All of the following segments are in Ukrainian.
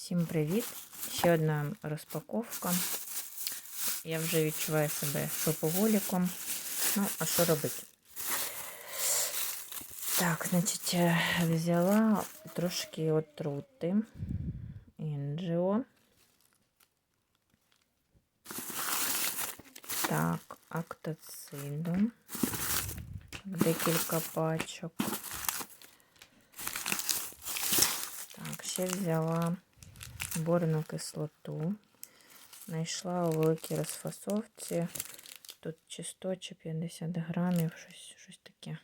Всім привіт! Ще одна розпаковка. Я вже відчуваю себе шопоголіком. Ну, а що робити? Так, значить, е, взяла трошки отрути інджіо. Так, актоциду. Декілька пачок. Так, ще взяла борну кислоту. Знайшла у великій розфасовці. Тут чи 100, чи 50 грамів, щось, щось таке.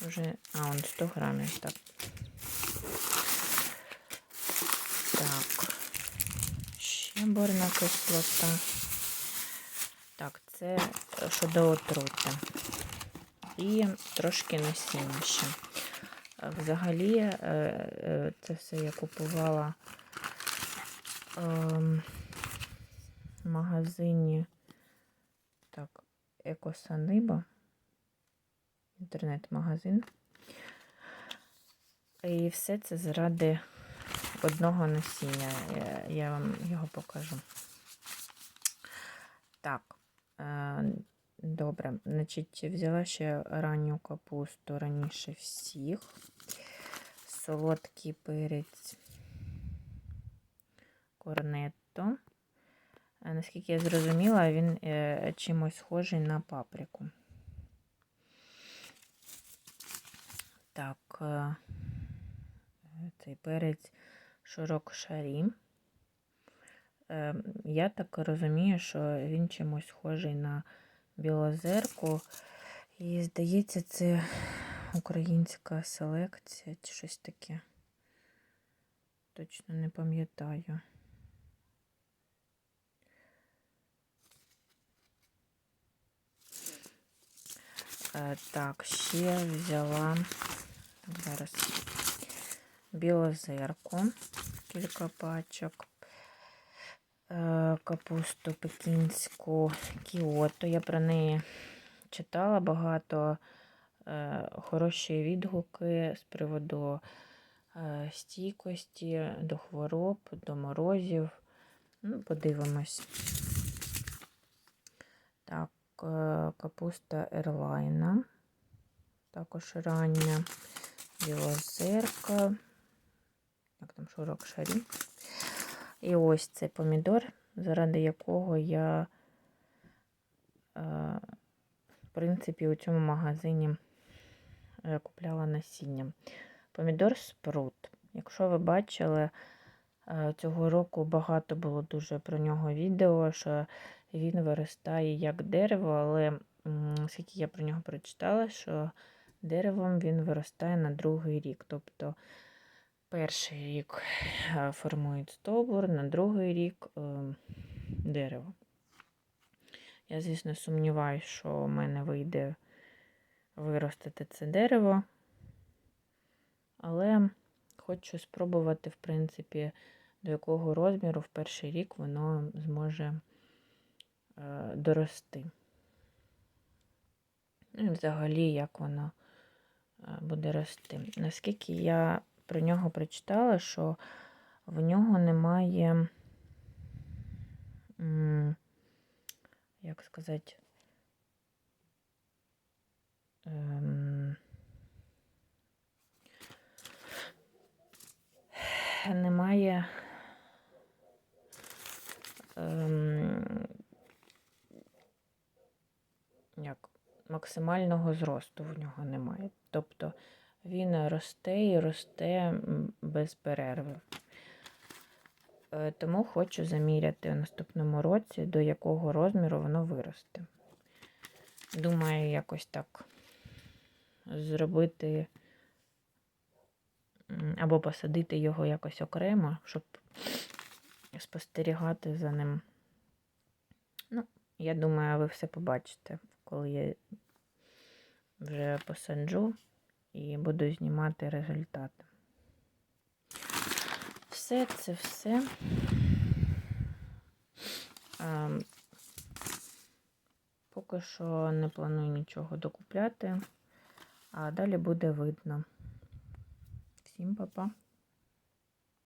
Вже, а, он 100 грамів, так. Так. Ще борна кислота. Так, це щодо отрути. І трошки насіння ще. Взагалі, е, е, це все я купувала ем, в магазині так, Екосаниба, інтернет-магазин. І все це заради одного насіння. Я, я вам його покажу. Так, е, добре. Значить, взяла ще ранню капусту раніше всіх. Солодкий перець корнетто. Е, Наскільки я зрозуміла, він е, чимось схожий на паприку. Так, е, цей перець широкошарі. Е, Я так розумію, що він чимось схожий на білозерку. І, здається, це українська селекція чи щось таке. Точно не пам'ятаю. Е, Так, ще взяла зараз білозерку, кілька пачок, капусту пекінську кіото. Я про неї читала багато е, хороші відгуки з приводу е, стійкості до хвороб, до морозів. Ну, подивимось. Так, е, капуста ерлайна, також рання, білозерка, як там широк шарі. І ось цей помідор, заради якого я, е, в принципі, у цьому магазині е, купляла насіння. Помідор спрут. Якщо ви бачили, е, цього року багато було дуже про нього відео, що він виростає як дерево, але скільки я про нього прочитала, що деревом він виростає на другий рік. Тобто перший рік формують стовбур, на другий рік е, дерево. Я, звісно, сумніваюся, що у мене вийде виростити це дерево, але хочу спробувати, в принципі, до якого розміру в перший рік воно зможе е, дорости. Ну взагалі, як воно е, буде рости. Наскільки я про нього прочитала, що в нього немає, як сказати, ем, немає ем, як максимального зросту в нього немає. Тобто він росте і росте без перерви. Е, тому хочу заміряти в наступному році, до якого розміру воно виросте. Думаю, якось так зробити або посадити його якось окремо, щоб спостерігати за ним. Ну, я думаю, ви все побачите, коли я вже посаджу і буду знімати результати. Все це все. А, поки що не планую нічого докупляти, а далі буде видно. Всім па-па!